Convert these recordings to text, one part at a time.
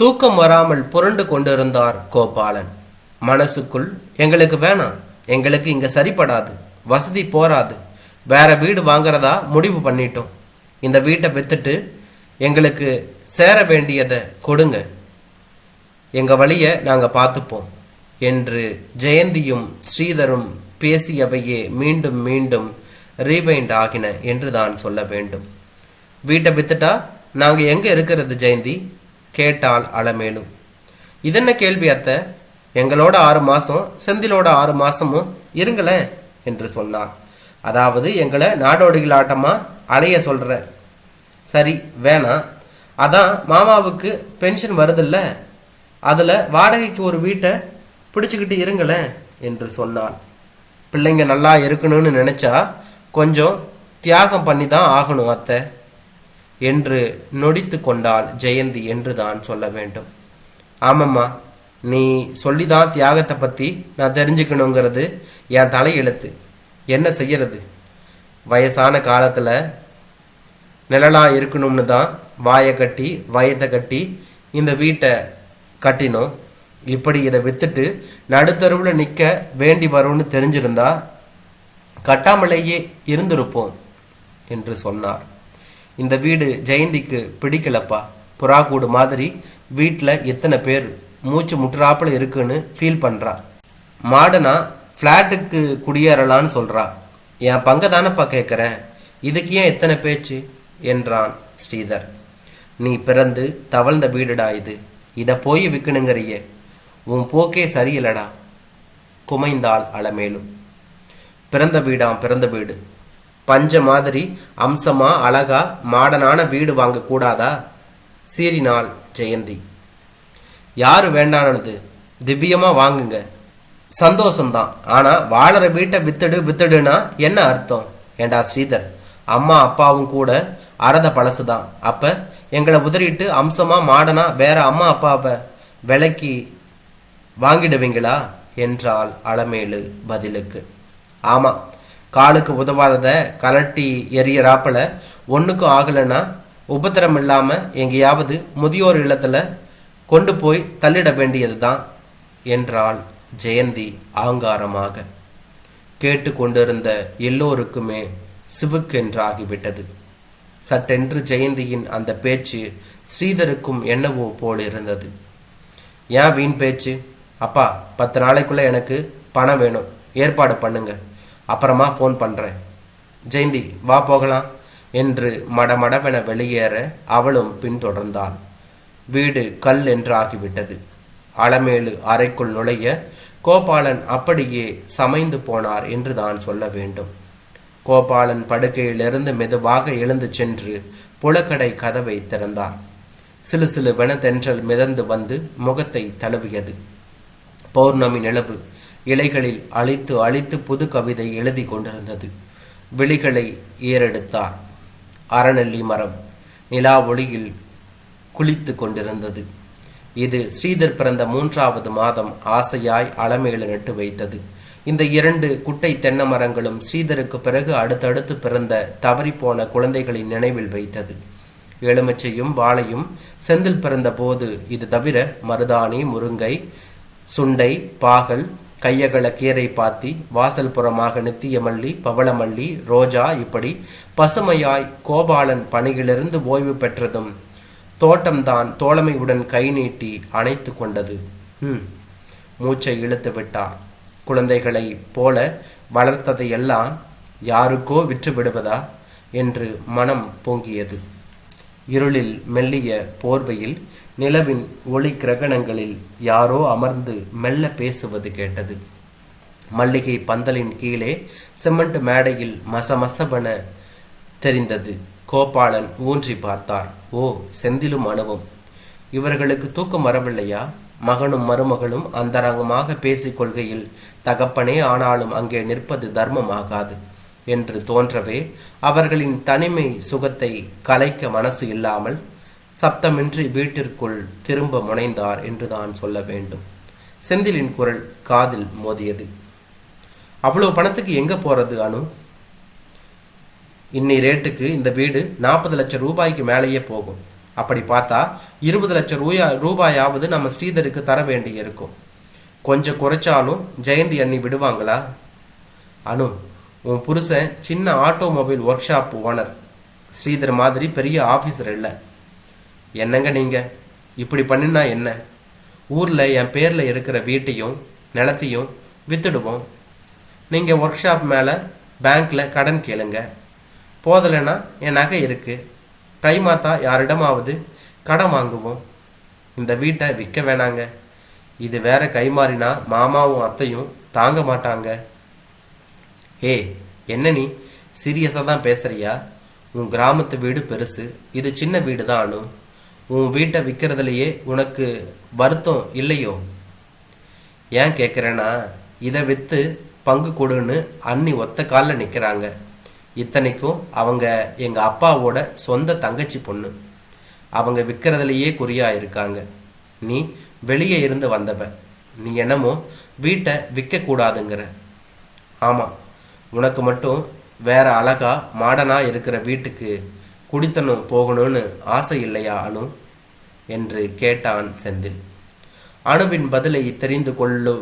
தூக்கம் வராமல் புரண்டு கொண்டிருந்தார் கோபாலன். மனசுக்குள் எங்களுக்கு வேணாம். எங்களுக்கு இங்க சரிப்படாது. வசதி போராது. வேற வீடு வாங்குறதா முடிவு பண்ணிட்டோம். இந்த வீட்டை வித்துட்டு எங்களுக்கு சேர வேண்டியதை கொடுங்க. எங்க வழிய நாங்க பார்த்துப்போம் என்று ஜெயந்தியும் ஸ்ரீதரும் பேசியவையே மீண்டும் மீண்டும் ரீவைண்ட் ஆகின என்று தான் சொல்ல வேண்டும். வீட்டை வித்துட்டா நாங்க எங்க இருக்கிறது ஜெயந்தி? கேட்டால் அலமேலும் இதென்ன கேள்வி அத்தை? எங்களோட ஆறு மாசம் செந்திலோட ஆறு மாசமும் இருங்களேன் என்று சொன்னார். அதாவது எங்களை நாடோடிகளாட்டமாக அலைய சொல்ற. சரி வேணாம் அதான் மாமாவுக்கு பென்ஷன் வருதுல்ல? அதுல வாடகைக்கு ஒரு வீட்டை பிடிச்சுக்கிட்டு இருங்களேன் என்று சொன்னார். பிள்ளைங்க நல்லா இருக்கணும்னு நினைச்சா கொஞ்சம் தியாகம் பண்ணி தான் ஆகணும் அத்தை. என்று நொடித்து கொண்டாள் ஜெயந்தி என்று தான் சொல்ல வேண்டும். ஆமாம்மா நீ சொல்லிதான் தியாகத்தை பத்தி நான் தெரிஞ்சுக்கணுங்கிறது என் தலையெழுத்து என்ன செய்யறது? வயசான காலத்துல நிழலா இருக்கணும்னு தான் வாயை கட்டி வயத்தை கட்டி இந்த வீட்டை கட்டினோம். இப்படி இதை வித்துட்டு நடுத்தருவில் நிற்க வேண்டி வரும்னு தெரிஞ்சிருந்தா கட்டாமலேயே இருந்திருப்போம் என்று சொன்னார். இந்த வீடு ஜெயந்திக்கு பிடிக்கலப்பா. புறா கூடு மாதிரி வீட்டில் எத்தனை பேர்? மூச்சு முட்டுறாப்புல இருக்குன்னு ஃபீல் பண்ணுறா மாடனா ஃப்ளாட்டுக்கு குடியேறலான்னு சொல்கிறா என் பங்கை தானப்பா கேட்குறேன் இதுக்கு ஏன் எத்தனை பேச்சு? என்றான் ஸ்ரீதர். நீ பிறந்து தவழ்ந்த வீடுடா இது. இதை போய் விற்கணுங்கிறியே உன் போக்கே சரியில்லடா. குமைந்தாள் அலமேலும் பிறந்த வீடாம் பிறந்த வீடு. பஞ்ச மாதிரி அம்சமா அழகா மாடனான வீடு வாங்க கூடாதா சீறினாள் ஜெயந்தி. யாரு வேண்டானது? திவ்யமா வாங்குங்க. சந்தோஷம்தான். ஆனா வாழற வீட்டை வித்துடு வித்துடுனா என்ன அர்த்தம்? ஏண்டா ஸ்ரீதர்? அம்மா அப்பாவும் கூட அறத பழசுதான். அப்ப எங்களை உதறிட்டு அம்சமா மாடனா வேற அம்மா அப்பாவை விலைக்கு வாங்கிடுவீங்களா? என்றாள் அளமேலு பதிலுக்கு. ஆமா காலுக்கு உதவாததை கலட்டி எரியறாப்பில் ஒன்றுக்கும் ஆகலைன்னா உபத்திரம் இல்லாமல் எங்கேயாவது முதியோர் இல்லத்தில் கொண்டு போய் தள்ளிட வேண்டியது தான் என்றாள் ஜெயந்தி ஆங்காரமாக. கேட்டுக்கொண்டிருந்த எல்லோருக்குமே சிவுக்கென்றாகிவிட்டது. சட்டென்று ஜெயந்தியின் அந்த பேச்சு ஸ்ரீதருக்கும் என்னவோ போல் இருந்தது ஏன் வீண் பேச்சு? அப்பா பத்து நாளைக்குள்ள எனக்கு பணம் வேணும். ஏற்பாடு பண்ணுங்க. அப்புறமா ஃபோன் பண்ணுறேன் ஜெயந்தி வா போகலாம் என்று மடமடவென வெளியேற அவளும் பின்தொடர்ந்தாள். வீடு கல் என்றாகிவிட்டது. அலமேலு அறைக்குள் நுழைய கோபாலன் அப்படியே சமைந்து போனார் என்று தான் சொல்ல வேண்டும். கோபாலன் படுக்கையிலிருந்து மெதுவாக எழுந்து சென்று புலக்கடை கதவை திறந்தார். சிலு சிலு வெனதென்றல் மிதந்து வந்து முகத்தை தழுவியது. பௌர்ணமி நிலவு. இலைகளில் அழித்து அழித்து புது கவிதை எழுதி கொண்டிருந்தது. விழிகளை ஏறெடுத்தார். அறநெல்லி மரம் நிலா ஒளியில் குளித்து கொண்டிருந்தது. இது ஸ்ரீதர் பிறந்த மூன்றாவது மாதம் ஆசையாய் அலமேலு நட்டு வைத்தது. இந்த இரண்டு குட்டை தென்னை மரங்களும் ஸ்ரீதருக்கு பிறகு அடுத்தடுத்து பிறந்த தவறிப்போன குழந்தைகளின் நினைவில் வைத்தது. எலுமிச்சையும் வாழையும் செந்தில் பிறந்த போது இது தவிர மருதாணி முருங்கை சுண்டை பாகல் கையகல கீரை பாத்தி வாசல் புறமாக நித்தியமல்லி பவளமல்லி ரோஜா இப்படி பசுமையாய் கோபாலன் பணியிலிருந்து ஓய்வு பெற்றதும் தோட்டம்தான் தோழமையுடன் கை நீட்டி அணைத்து கொண்டது. ம் மூச்சை இழுத்து விட்டார். குழந்தைகளைப் போல வளர்த்ததையெல்லாம் யாருக்கோ விற்று விடுவதா என்று மனம் பொங்கியது. இருளில் மெல்லிய போர்வையில் நிலவின் ஒளி கிரகணங்களில் யாரோ அமர்ந்து மெல்ல பேசுவது கேட்டது. மல்லிகை பந்தலின் கீழே சிமெண்ட் மேடையில் மசமசபன தெரிந்தது. கோபாலன் ஊன்றி பார்த்தார். ஓ செந்திலும் அணுவும் இவர்களுக்கு தூக்கம் வரவில்லையா? மகனும் மருமகளும் அந்தரங்கமாக பேசிக் கொள்கையில் தகப்பனே ஆனாலும் அங்கே நிற்பது தர்மமாகாது என்று தோன்றவே அவர்களின் தனிமை சுகத்தை கலைக்க மனசு இல்லாமல் சப்தமின்றி வீட்டிற்குள் திரும்ப முனைந்தார் என்று தான் சொல்ல வேண்டும். செந்திலின் குரல் காதில் மோதியது. அவ்வளவு பணத்துக்கு எங்க போறது அனு? இன்னி ரேட்டுக்கு இந்த வீடு நாற்பது லட்சம் ரூபாய்க்கு மேலேயே போகும். அப்படி பார்த்தா இருபது லட்சம் ரூபா ரூபாயாவது நம்ம ஸ்ரீதருக்கு தர வேண்டி இருக்கும். கொஞ்சம் குறைச்சாலும் ஜெயந்தி அண்ணி விடுவாங்களா? அனு உன் புருஷன் சின்ன automobile workshop owner Sridhar மாதிரி பெரிய ஆஃபீஸர் இல்லை. என்னங்க நீங்கள் இப்படி பண்ணினா என்ன? ஊரில் என் பேரில் இருக்கிற வீட்டையும் நிலத்தையும் வித்துடுவோம். நீங்கள் ஒர்க் ஷாப் மேலே பேங்க்கில் கடன் கேளுங்க. போதலைன்னா என் நகை இருக்குது கை மாத்தா யாரிடமாவது கடன் வாங்குவோம். இந்த வீட்டை விற்க வேணாங்க. இது வேற கைமாறினா மாமாவும் அத்தையும் தாங்க மாட்டாங்க. ஏ என்ன நீ? சீரியஸாக தான் பேசுறியா? உன் கிராமத்து வீடு பெருசு. இது சின்ன வீடு தான் அனு. உன் வீட்டை விற்கிறதுலையே உனக்கு வருத்தம் இல்லையோ? ஏன் கேட்குறேன்னா இதை விற்று பங்கு கொடுன்னு அண்ணி ஒத்த காலில் நிற்கிறாங்க இத்தனைக்கும் அவங்க எங்கள் அப்பாவோட சொந்த தங்கச்சி பொண்ணு. அவங்க விற்கிறதுலையே குறியா இருக்காங்க. நீ வெளியே இருந்து வந்தவ. நீ என்னமோ வீட்டை விற்கக்கூடாதுங்கிற ஆமாம் உனக்கு மட்டும் வேற அழகா மாடனா இருக்கிற வீட்டுக்கு குடித்தனம் போகணும்னு ஆசை இல்லையா அனு? என்று கேட்டான் செந்தில். அணுவின் பதிலை தெரிந்து கொள்ளு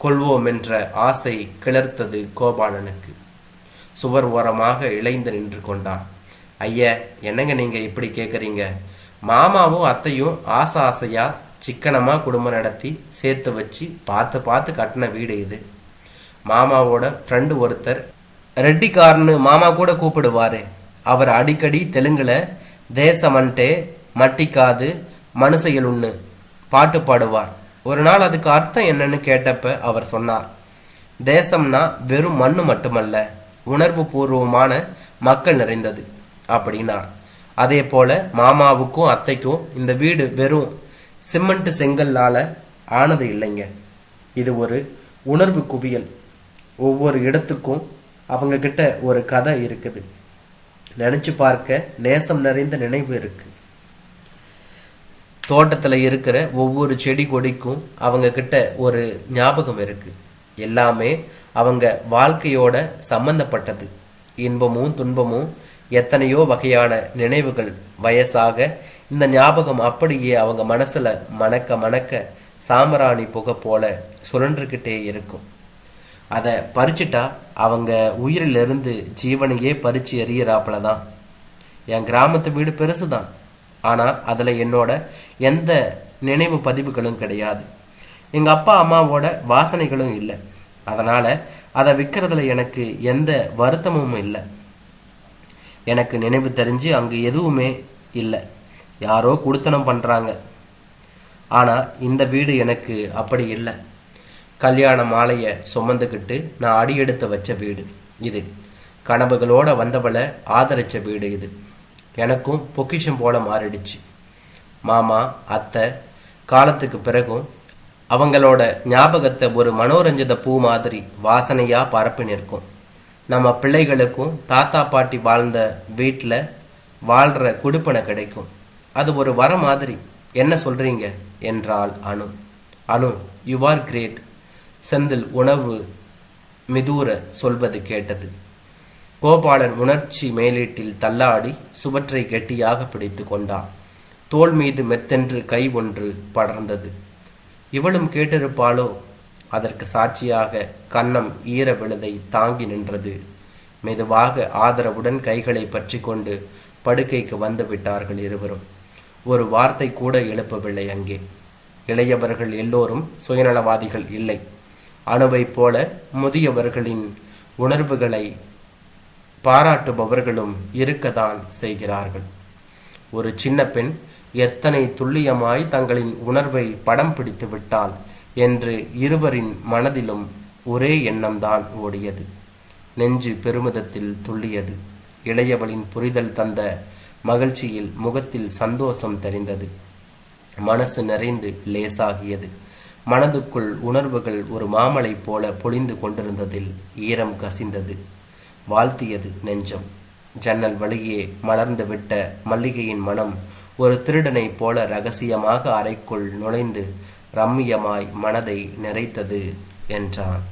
கொள்வோம் என்ற ஆசை கிளர்த்தது கோபாலனுக்கு. சுவர் ஓரமாக இளைந்து நின்று கொண்டான் ஐயா என்னங்க நீங்க இப்படி கேட்குறீங்க மாமாவும் அத்தையும் ஆசை ஆசையா சிக்கனமா குடும்பம் நடத்தி சேர்த்து வச்சு பார்த்து பார்த்து கட்டின வீடு இது. மாமாவோட ஃப்ரெண்டு ஒருத்தர் ரெட்டிக்காரன்னு மாமா கூட கூப்பிடுவாரு. அவர் அடிக்கடி தெலுங்குல தேசமன்ட்டே மட்டிக்காது மனுஷையலுன்னு பாட்டு பாடுவார். ஒரு நாள் அதுக்கு அர்த்தம் என்னன்னு கேட்டப்ப அவர் சொன்னார் தேசம்னா வெறும் மண்ணு மட்டுமல்ல உணர்வு பூர்வமான மக்கள் நிறைந்தது அப்படின்னார். அதே போல மாமாவுக்கும் அத்தைக்கும் இந்த வீடு வெறும் சிமெண்ட் செங்கல்லால ஆனது இல்லைங்க. இது ஒரு உணர்வு குவியல். ஒவ்வொரு இடத்துக்கும் அவங்க கிட்ட ஒரு கதை இருக்குது. நினச்சி பார்க்க நேசம் நிறைந்த நினைவு இருக்கு. தோட்டத்தில் இருக்கிற ஒவ்வொரு செடி கொடிக்கும் அவங்க கிட்ட ஒரு ஞாபகம் இருக்கு. எல்லாமே அவங்க வாழ்க்கையோட சம்பந்தப்பட்டது. இன்பமும் துன்பமும் எத்தனையோ வகையான நினைவுகள். வயசாக இந்த ஞாபகம் அப்படியே அவங்க மனசுல மணக்க மணக்க சாமராணி புகை போல சுழன்றுக்கிட்டே இருக்கும். அதை பறிச்சுட்டா அவங்க உயிரிலிருந்து ஜீவனையே பறிச்சு எறிகிறாப்புல தான். என் கிராமத்து வீடு பெருசு தான் ஆனால் அதில் என்னோட எந்த நினைவு பதிவுகளும் கிடையாது. எங்கள் அப்பா அம்மாவோட வாசனைகளும் இல்லை. அதனால் அதை விற்கிறதுல எனக்கு எந்த வருத்தமும் இல்லை. எனக்கு நினைவு தெரிஞ்சு அங்கே எதுவுமே இல்லை. யாரோ குடுத்தனம் பண்ணுறாங்க ஆனால் இந்த வீடு எனக்கு அப்படி இல்லை. கல்யாண மாலையை சுமந்துக்கிட்டு நான் அடியெடுத்து வச்ச வீடு இது. கனவுகளோட வந்தவளை ஆதரிச்ச வீடு இது. எனக்கும் பொக்கிஷம் போல மாறிடுச்சு. மாமா அத்தை காலத்துக்கு பிறகும் அவங்களோட ஞாபகத்தை ஒரு மனோரஞ்சித பூ மாதிரி வாசனையாக பரப்பி நிற்கும். நம்ம பிள்ளைகளுக்கும் தாத்தா பாட்டி வாழ்ந்த வீட்டில் வாழ்கிற குடுப்பனை கிடைக்கும். அது ஒரு வர மாதிரி என்ன சொல்கிறீங்க என்றாள் Anu. Anu you are great Senthil உணவு மிதூர சொல்வது கேட்டது. கோபாலன் உணர்ச்சி மேலீட்டில் தள்ளாடி சுவற்றை கெட்டியாக பிடித்து கொண்டான். தோள் மீது மெத்தென்று கை ஒன்று படர்ந்தது. இவளும் கேட்டிருப்பாளோ? அதற்கு சாட்சியாக கன்னம் ஈர விழுதை தாங்கி நின்றது. மெதுவாக ஆதரவுடன் கைகளை பற்றி கொண்டு படுக்கைக்கு வந்து விட்டார்கள் இருவரும். ஒரு வார்த்தை கூட எழுப்பவில்லை அங்கே. இளையவர்கள் எல்லோரும் சுயநலவாதிகள் இல்லை. அணுவைப் போல முதியவர்களின் உணர்வுகளை பாராட்டுபவர்களும் இருக்கத்தான் செய்கிறார்கள். ஒரு சின்ன பெண் எத்தனை துல்லியமாய் தங்களின் உணர்வை படம் பிடித்து விட்டாள் என்று இருவரின் மனதிலும் ஒரே எண்ணம்தான் ஓடியது. நெஞ்சு பெருமிதத்தில் துள்ளியது. இளையவளின் புரிதல் தந்த மகிழ்ச்சியில் முகத்தில் சந்தோஷம் தெரிந்தது. மனசு நிறைந்து லேசாகியது. மனதுக்குள் உணர்வுகள் ஒரு மாமலை போல பொழிந்து கொண்டிருந்ததில் ஈரம் கசிந்தது. வாழ்த்தியது நெஞ்சம். ஜன்னல் வழியே மலர்ந்து விட்ட மல்லிகையின் மனம் ஒரு திருடனைப் போல ரகசியமாக அறைக்குள் நுழைந்து ரம்மியமாய் மனதை நிறைத்தது என்றான்.